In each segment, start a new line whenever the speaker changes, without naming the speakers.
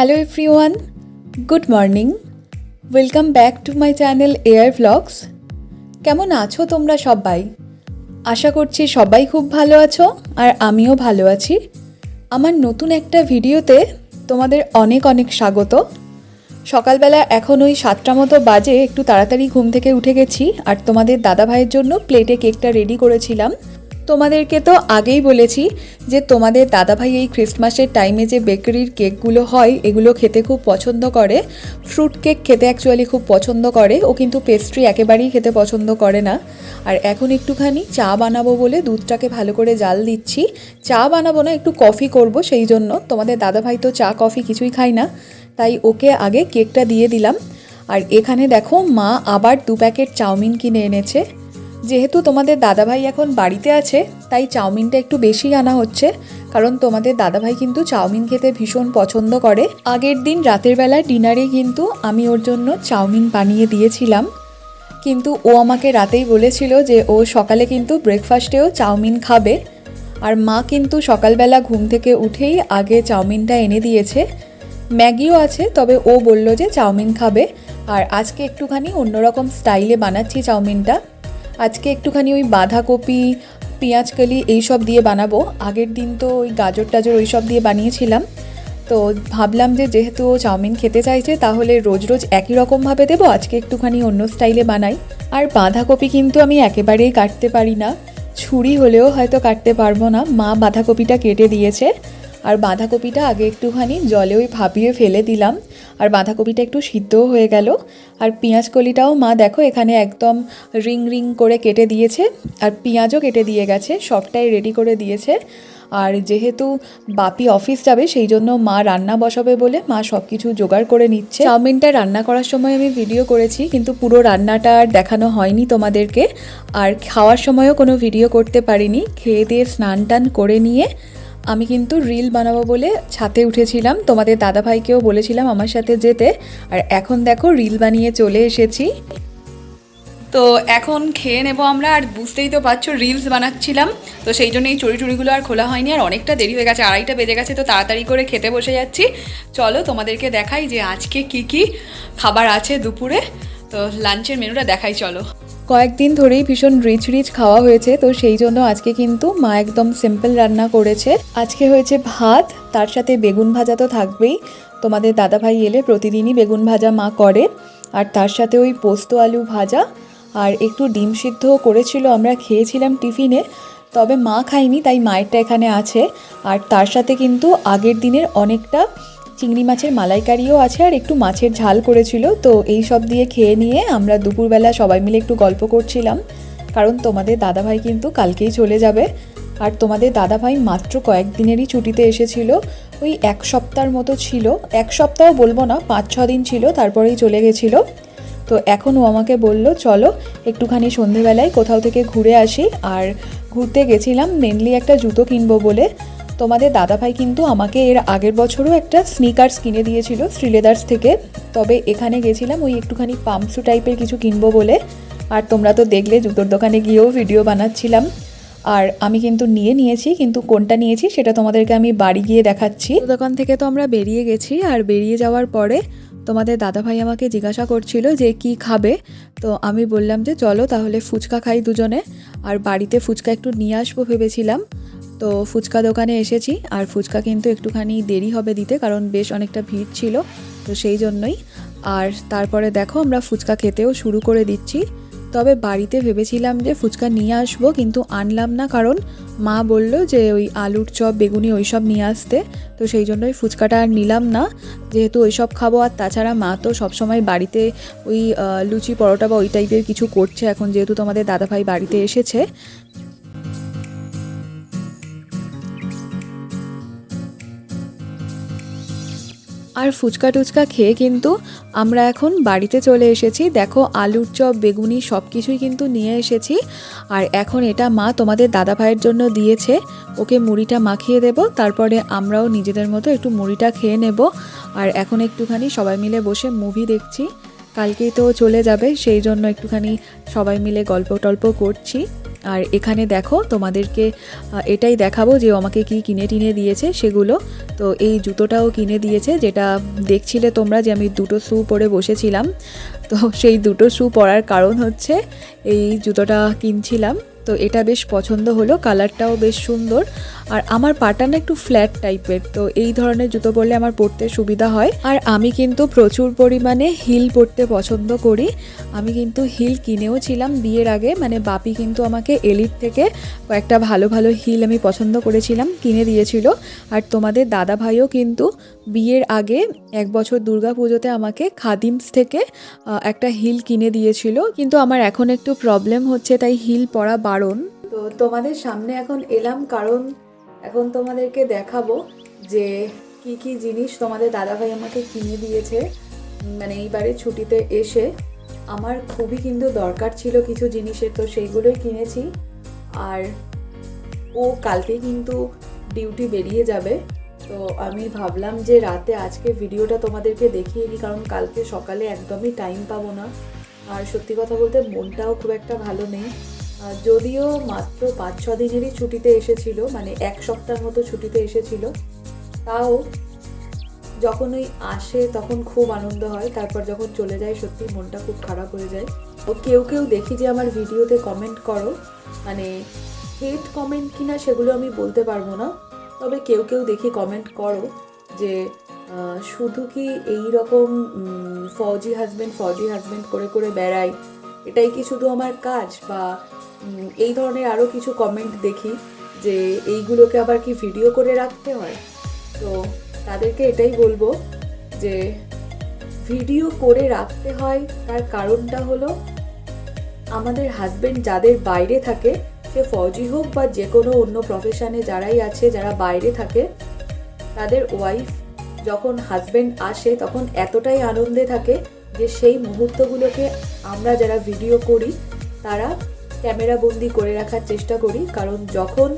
Hello everyone good morning welcome back to my channel air vlogs কেমন আছো তোমরা সবাই? আশা করছি সবাই খুব ভালো আছো আর আমিও ভালো আছি। আমার নতুন একটা ভিডিওতে তোমাদের অনেক অনেক স্বাগত। সকালবেলা এখন ওই সাতটা মতো বাজে, একটু তাড়াতাড়ি ঘুম থেকে উঠে গেছি আর তোমাদের দাদা ভাইয়ের জন্য প্লেটে কেকটা রেডি করেছিলাম। তোমাদেরকে তো আগেই বলেছি যে তোমাদের দাদাভাই এই ক্রিসমাসের টাইমে যে বেকারির কেকগুলো হয়, এগুলো খেতে খুব পছন্দ করে। ফ্রুট কেক খেতে অ্যাকচুয়ালি খুব পছন্দ করে। ও কিন্তু পেস্ট্রি একেবারেই খেতে পছন্দ করে না। আর এখন একটুখানি চা বানাবো বলে দুধটাকে ভালো করে জাল দিচ্ছি। চা বানাবো না, একটু কফি করব সেই জন্য। তোমাদের দাদাভাই তো চা কফি কিছুই খায় না। তাই ওকে আগে কেকটা দিয়ে দিলাম। আর এখানে দেখো মা আবার দু প্যাকেট চাউমিন কিনে এনেছে। যেহেতু তোমাদের দাদাভাই এখন বাড়িতে আছে, তাই চাউমিনটা একটু বেশি আনা হচ্ছে। কারণ তোমাদের দাদাভাই কিন্তু চাউমিন খেতে ভীষণ পছন্দ করে। আগের দিন রাতের বেলা ডিনারে কিন্তু আমি ওর জন্য চাউমিন বানিয়ে দিয়েছিলাম। কিন্তু ও আমাকে রাতেই বলেছিল যে ও সকালে কিন্তু ব্রেকফাস্টেও চাউমিন খাবে। আর মা কিন্তু সকালবেলা ঘুম থেকে উঠেই আগে চাউমিনটা এনে দিয়েছে। ম্যাগিও আছে, তবে ও বলল যে চাউমিন খাবে। আর আজকে একটুখানি অন্যরকম স্টাইলে বানাচ্ছি চাউমিনটা। আজকে একটুখানি ওই বাঁধাকপি পেঁয়াজকলি এইসব দিয়ে বানাবো। আগের দিন তো ওই গাজর টাজর ওই সব দিয়ে বানিয়েছিলাম। তো ভাবলাম যে যেহেতু চাউমিন খেতে চাইছে, তাহলে রোজ রোজ একই রকমভাবে দেবো, আজকে একটুখানি অন্য স্টাইলে বানাই। আর বাঁধাকপি কিন্তু আমি একেবারেই কাটতে পারি না। ছুরি হলেও হয়তো কাটতে পারব না। মা বাঁধাকপিটা কেটে দিয়েছে। আর বাঁধাকপিটা আগে একটুখানি জলে ওই ভাপিয়ে ফেলে দিলাম। আর বাঁধাকপিটা একটু সিদ্ধও হয়ে গেল। আর পেঁয়াজ কলিটাও মা দেখো এখানে একদম রিং রিং করে কেটে দিয়েছে। আর পেঁয়াজও কেটে দিয়ে গেছে, সবটাই রেডি করে দিয়েছে। আর যেহেতু বাপি অফিস যাবে, সেই জন্য মা রান্না বসাবে বলে মা সব কিছু জোগাড় করে নিচ্ছে। চাউমিনটা রান্না করার সময় আমি ভিডিও করেছি, কিন্তু পুরো রান্নাটা আর দেখানো হয়নি তোমাদেরকে। আর খাওয়ার সময়ও কোনো ভিডিও করতে পারিনি। খেয়ে দিয়ে স্নান টান করে নিয়ে আমি কিন্তু রিল বানাবো বলে ছাতে উঠেছিলাম। তোমাদের দাদাভাইকেও বলেছিলাম আমার সাথে যেতে। আর এখন দেখো রিল বানিয়ে চলে এসেছি। তো এখন খেয়ে নেব আমরা। আর বুঝতেই তো পারছ রিলস বানাচ্ছিলাম। তো সেই জন্য এই চুরি টুরিগুলো আর খোলা হয়নি। আর অনেকটা দেরি হয়ে গেছে, আড়াইটা বেজে গেছে, তো তাড়াতাড়ি করে খেতে বসে যাচ্ছি। চলো তোমাদেরকে দেখাই যে আজকে কি কি খাবার আছে দুপুরে। তো লাঞ্চের মেনুটা দেখাই, চলো। কয়েকদিন ধরেই ভীষণ রিচ রিচ খাওয়া হয়েছে, তো সেই জন্য আজকে কিন্তু মা একদম সিম্পল রান্না করেছে। আজকে হয়েছে ভাত, তার সাথে বেগুন ভাজা তো থাকবেই। তোমাদের দাদাভাই এলে প্রতিদিনই বেগুন ভাজা মা করে, আর তার সাথে ওই পোস্ত আলু ভাজা, আর একটু ডিম সিদ্ধ করেছিল, আমরা খেয়েছিলাম টিফিনে, তবে মা খাইনি তাই মায়েরটা এখানে আছে। আর তার সাথে কিন্তু আগের দিনের অনেকটা চিংড়ি মাছের মালাইকারিও আছে আর একটু মাছের ঝাল করেছিল। তো এই সব দিয়ে খেয়ে নিয়ে আমরা দুপুরবেলা সবাই মিলে একটু গল্প করছিলাম। কারণ তোমাদের দাদাভাই কিন্তু কালকেই চলে যাবে। আর তোমাদের দাদাভাই মাত্র কয়েকদিনেরই ছুটিতে এসেছিল। ওই এক সপ্তাহের মতো ছিল। এক সপ্তাহ বলব না, পাঁচ, ছ দিন ছিল, তারপরেই চলে গেছিল। তো এখন ও আমাকে বলল, চলো, একটুখানি সন্ধেবেলায় কোথাও থেকে ঘুরে আসি। আর ঘুরতে গেছিলাম মেনলি একটা জুতো কিনবো বলে। তোমাদের দাদাভাই কিন্তু আমাকে এর আগের বছরও একটা স্নিকার্স কিনে দিয়েছিল শ্রীলেদার্স থেকে। তবে এখানে গেছিলাম ওই একটুখানি পাম্পসু টাইপের কিছু কিনবো বলে। আর তোমরা তো দেখলে, জুতোর দোকানে গিয়েও ভিডিও বানাচ্ছিলাম। আর আমি কিন্তু নিয়ে নিয়েছি, কিন্তু কোনটা নিয়েছি সেটা তোমাদেরকে আমি বাড়ি গিয়ে দেখাচ্ছি। দোকান থেকে তো আমরা বেরিয়ে গেছি, আর বেরিয়ে যাওয়ার পরে তোমাদের দাদাভাই আমাকে জিজ্ঞাসা করছিল যে কি খাবে। তো আমি বললাম যে চলো তাহলে ফুচকা খাই দুজনে, আর বাড়িতে ফুচকা একটু নিয়ে আসব ভেবেছিলাম। তো ফুচকা দোকানে এসেছি, আর ফুচকা কিন্তু একটুখানি দেরি হবে দিতে কারণ বেশ অনেকটা ভিড় ছিল, তো সেই জন্যই। আর তারপরে দেখো আমরা ফুচকা খেতেও শুরু করে দিচ্ছি। তবে বাড়িতে ভেবেছিলাম যে ফুচকা নিয়ে আসব কিন্তু আনলাম না কারণ মা বলল যে ওই আলুর চপ, বেগুনি ওই সব নিয়ে আসতে, তো সেই জন্যই ফুচকাটা আর নিলাম না। যেহেতু ওই সব খাব আর তাছাড়া মা তো সবসময় বাড়িতে ওই লুচি, পরোটা বা ওই টাইপের কিছু করছে, এখন যেহেতু তোমাদের দাদাভাই বাড়িতে এসেছে আর ফুচকা টুচকা খেয়ে কিন্তু আমরা এখন বাড়িতে চলে এসেছি। দেখো আলুর চপ, বেগুনি সব কিছুই কিন্তু নিয়ে এসেছি। আর এখন এটা মা তোমাদের দাদা ভাইয়ের জন্য দিয়েছে। ওকে মুড়িটা মাখিয়ে দেব, তারপরে আমরাও নিজেদের মতো একটু মুড়িটা খেয়ে নেব। আর এখন একটুখানি সবাই মিলে বসে মুভি দেখছি। কালকেই তো চলে যাবে, সেই জন্য একটুখানি সবাই মিলে গল্প টল্প করছি। আর এখানে দেখো তোমাদেরকে এটাই দেখাবো যে আমাকে কি কিনে টিনে দিয়েছে সেগুলো। তো এই জুতোটাও কিনে দিয়েছে, যেটা দেখছিলে তোমরা যে আমি দুটো শ্যু পরে বসেছিলাম। তো সেই দুটো শ্যু পরার কারণ হচ্ছে এই জুতোটা কিনছিলাম। তো এটা বেশ পছন্দ হলো, কালারটাও বেশ সুন্দর। আর আমার পাটা না একটু ফ্ল্যাট টাইপের তো এই ধরনের জুতো পরলে আমার পরতে সুবিধা হয়। আর আমি কিন্তু প্রচুর পরিমাণে হিল পরতে পছন্দ করি। আমি কিন্তু হিল কিনেও ছিলাম বিয়ের আগে মানে বাপি কিন্তু আমাকে এলিট থেকে কয়েকটা ভালো ভালো হিল আমি পছন্দ করেছিলাম, কিনে দিয়েছিল। আর তোমাদের দাদা ভাইও কিন্তু বিয়ের আগে এক বছর দুর্গা পুজোতে আমাকে খাদিমস থেকে একটা হিল কিনে দিয়েছিল। কিন্তু আমার এখন একটু প্রবলেম হচ্ছে, তাই হিল পরা বারণ। তো তোমাদের সামনে এখন এলাম কারণ এখন তোমাদেরকে দেখাবো যে কি কি জিনিস তোমাদের দাদাভাই আমাকে কিনে দিয়েছে। মানে এইবারে ছুটিতে এসে আমার খুবই কিন্তু দরকার ছিল কিছু জিনিসের, তো সেইগুলোই কিনেছি। আর ও কালকে কিন্তু ডিউটি বেরিয়ে যাবে। তো আমি ভাবলাম যে রাতে আজকে ভিডিওটা তোমাদেরকে দেখিয়ে নিই কারণ কালকে সকালে একদমই টাইম পাবো না। আর সত্যি কথা বলতে মনটাও খুব একটা ভালো নেই। যদিও মাত্র পাঁচ, ছ দিনেরই ছুটিতে এসেছিল মানে এক সপ্তাহ মতো ছুটিতে এসেছিল, তাও যখন ওই আসে তখন খুব আনন্দ হয়, তারপর যখন চলে যায় সত্যি মনটা খুব খারাপ হয়ে যায়। ও কেউ কেউ দেখি যে আমার ভিডিওতে কমেন্ট করো মানে হেট কমেন্ট কিনা সেগুলো আমি বলতে পারব না। তবে কেউ কেউ দেখি কমেন্ট করো যে শুধু কি এই রকম ফৌজি হাজবেন্ড ফৌজি হাজবেন্ড করে করে বেড়াই এটাই কি শুধু আমার কাজ? বা এই ধরনের আরও কিছু কমেন্ট দেখি যে, এইগুলোকে আবার কি ভিডিও করে রাখতে হয়? তো তাদেরকে এটাই বলব যে ভিডিও করে রাখতে হয় তার কারণটা হলো, আমাদের হাজব্যান্ড যাদের বাইরে থাকে সে ফৌজি হোক বা যে কোনো অন্য প্রফেশনে যারাই আছে, যারা বাইরে থাকে, তাদের ওয়াইফ যখন হাজব্যান্ড আসে তখন এতটাই আনন্দে থাকে যে সেই মুহূর্তগুলোকে আমরা যারা ভিডিও করি, তারা ক্যামেরা বন্দি করে রাখার চেষ্টা করি। কারণ যখন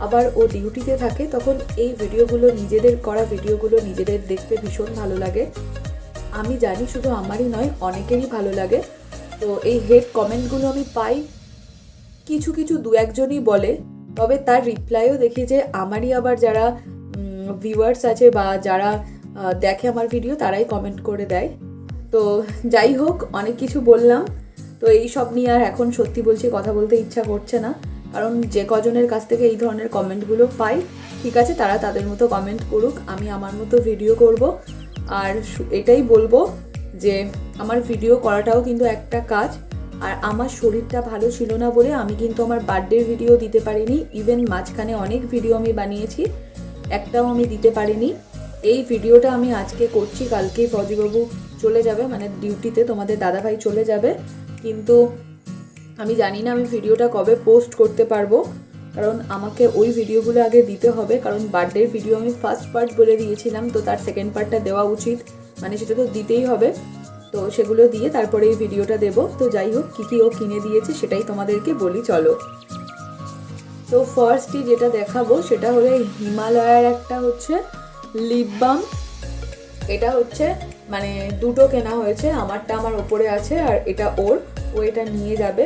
আবার ও ডিউটিতে থাকে, তখন এই ভিডিওগুলো নিজেদের করা ভিডিওগুলো নিজেদের দেখতে ভীষণ ভালো লাগে। আমি জানি শুধু আমারই নয়, অনেকেরই ভালো লাগে। তো এই হেড কমেন্টগুলো আমি পাই। কিছু কিছু দু একজনই বলে, তবে তার রিপ্লাইও দেখি যে আমারই আবার যারা ভিউয়ার্স আছে বা যারা দেখে আমার ভিডিও তারাই কমেন্ট করে দেয়। তো যাই হোক, অনেক কিছু বললাম। তো এই সব নিয়ে আর এখন সত্যি বলছি, কথা বলতে ইচ্ছা করছে না। কারণ যে কজনের কাছ থেকে এই ধরনের কমেন্টগুলো পাই, ঠিক আছে, তারা তাদের মতো কমেন্ট করুক, আমি আমার মতো ভিডিও করব। আর এটাই বলব যে, আমার ভিডিও করাটাও কিন্তু একটা কাজ। আর আমার শরীরটা ভালো ছিল না বলে আমি কিন্তু আমার বার্থডের ভিডিও দিতে পারিনি। ইভেন মাঝখানে অনেক ভিডিও আমি বানিয়েছি, একটাও আমি দিতে পারিনি। এই ভিডিওটা আমি আজকে করছি, কালকেই ফজিবাবু চলে যাবে মানে ডিউটিতে তোমাদের দাদাভাই চলে যাবে। কিন্তু আমি জানি না আমি ভিডিওটা কবে পোস্ট করতে পারব, কারণ আমাকে ওই ভিডিওগুলো আগে দিতে হবে, কারণ বার্থডের ভিডিও আমি ফার্স্ট পার্ট বলে দিয়েছিলাম, তো তার সেকেন্ড পার্টটা দেওয়া উচিত। মানে সেটা তো দিতেই হবে। তো সেগুলো দিয়ে তারপরে এই ভিডিওটা দেব। তো যাই হোক, কী কী ও কিনে দিয়েছে সেটাই তোমাদেরকে বলি, চলো। তো ফার্স্টই যেটা দেখাবো সেটা হলো হিমালয়ার একটা হচ্ছে লিপ বাম এটা হচ্ছে মানে দুটো কেনা হয়েছে, আমারটা আমার ওপরে আছে আর এটা ওর, ও এটা নিয়ে যাবে।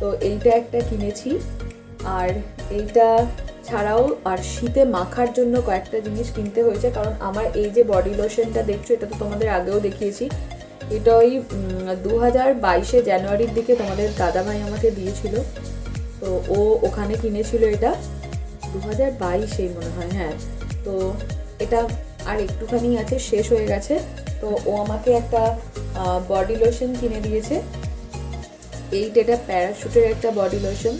তো এইটা একটা কিনেছি। আর এইটা ছাড়াও, আর শীতে মাখার জন্য কয়েকটা জিনিস কিনতে হয়েছে, কারণ আমার এই যে বডি লোশনটা দেখছ, এটা তো তোমাদের আগেও দেখিয়েছি। এটা ওই দু হাজার বাইশে জানুয়ারির দিকে তোমাদের দাদাভাই আমাকে দিয়েছিল। তো ও ওখানে কিনেছিল এটা। দু হাজার বাইশেই মনে হয় হ্যাঁ। তো এটা আর একটুখানি আছে, শেষ হয়ে গেছে। তো ও আমাকে একটা বডি লোশন কিনে দিয়েছে। এইটা এটা প্যারাশুটের একটা বডি লোশন।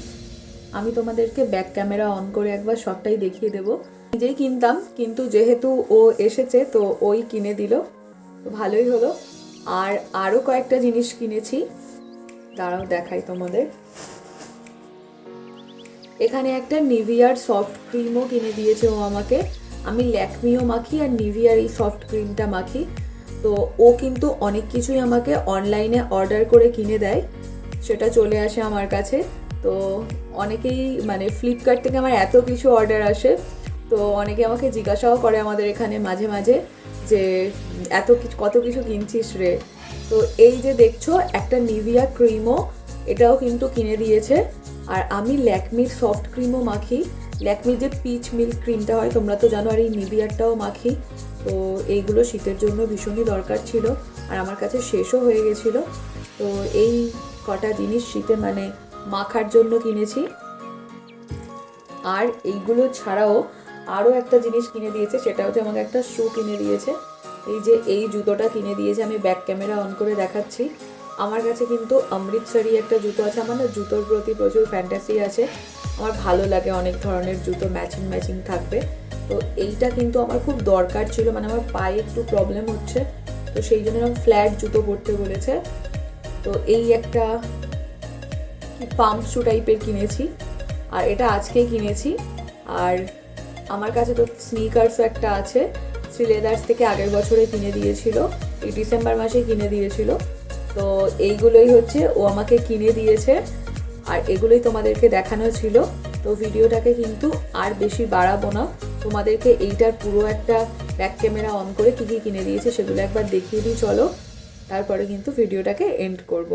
আমি তোমাদেরকে ব্যাক ক্যামেরা অন করে একবার সবটাই দেখিয়ে দেবো। নিজেই কিনতাম, কিন্তু যেহেতু ও এসেছে, তো ওই কিনে দিল। তো ভালোই হলো। আর আরও কয়েকটা জিনিস কিনেছি। দাঁড়াও, দেখাই তোমাদের। এখানে একটা নিভিয়ার সফট ক্রিমও কিনে দিয়েছে ও আমাকে। আমি ল্যাকমিও মাখি আর নিভিয়ার এই সফট ক্রিমটা মাখি। তো ও কিন্তু অনেক কিছুই আমাকে অনলাইনে অর্ডার করে কিনে দেয়। সেটা চলে আসে আমার কাছে। তো অনেকেই মানে ফ্লিপকার্ট থেকে আমার এত কিছু অর্ডার আসে। তো অনেকে আমাকে জিজ্ঞাসাও করে আমাদের এখানে মাঝে মাঝে। যে এত কিছু কত কিছু কিনছিস রে। তো এই যে দেখছ, একটা নিভিয়া ক্রিমও এটাও কিন্তু কিনে দিয়েছে। আর আমি ল্যাকমির সফট ক্রিমও মাখি। ল্যাকমির যে পিচ মিল্ক ক্রিমটা হয়, তোমরা তো জানো, আর এই নিভিয়ারটাও মাখি। তো এইগুলো শীতের জন্য ভীষণই দরকার ছিল, আর আমার কাছে শেষও হয়ে গেছিল। তো এই কটা জিনিস শীতে মানে মাখার জন্য কিনেছি। আর এইগুলো ছাড়াও আরও একটা জিনিস কিনে দিয়েছে, সেটা হচ্ছে আমাকে একটা শ্যু কিনে দিয়েছে। এই যে এই জুতোটা কিনে দিয়েছে, আমি ব্যাক ক্যামেরা অন করে দেখাচ্ছি। আমার কাছে কিন্তু অমৃতসরি একটা জুতো আছে, আমার না জুতোর প্রতি প্রচুর ফ্যান্টাসি আছে। আমার ভালো লাগে, অনেক ধরনের জুতো ম্যাচিং ম্যাচিং থাকবে। তো এইটা কিন্তু আমার খুব দরকার ছিল মানে আমার পায়ে একটু প্রবলেম হচ্ছে। তো সেই জন্য আমার ফ্ল্যাট জুতো পরতে বলেছে। তো এই একটা পাম্প শু টাইপের কিনেছি, আর এটা আজকেই কিনেছি। আর আমার কাছে তো স্নিকার্সও একটা আছে। শ্রীলেদার্স থেকে আগের বছরে কিনে দিয়েছিল। এই ডিসেম্বর মাসে কিনে দিয়েছিল। তো এইগুলোই হচ্ছে, ও আমাকে কিনে দিয়েছে। আর এগুলোই তোমাদেরকে দেখানো ছিল। তো ভিডিওটাকে কিন্তু আর বেশি বাড়াবো না। তোমাদেরকে এইটার পুরো একটা ব্যাক ক্যামেরা অন করে কী কী কিনে দিয়েছে সেগুলো একবার দেখিয়ে দিই, চলো। তারপরে কিন্তু ভিডিওটাকে এন্ড করব।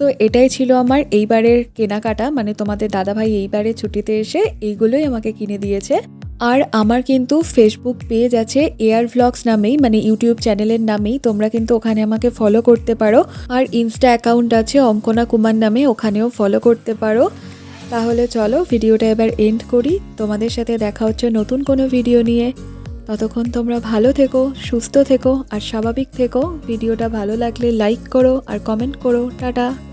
তো এটাই ছিল আমার এইবারের কেনাকাটা। মানে তোমাদের দাদাভাই এইবারে ছুটিতে এসে এইগুলোই আমাকে কিনে দিয়েছে। আর আমার কিন্তু ফেসবুক পেজ আছে এয়ার ভ্লগস নামেই মানে ইউটিউব চ্যানেলের নামেই। তোমরা কিন্তু ওখানে আমাকে ফলো করতে পারো। আর ইনস্টা অ্যাকাউন্ট আছে অঙ্কনা কুমার নামে, ওখানেও ফলো করতে পারো। তাহলে চলো ভিডিওটা এবার এন্ড করি। তোমাদের সাথে দেখা হচ্ছে নতুন কোনো ভিডিও নিয়ে। ততক্ষণ তোমরা ভালো থেকো, সুস্থ থেকো, আর স্বাভাবিক থেকো। ভিডিওটা ভালো লাগলে লাইক করো আর কমেন্ট করো। টাটা।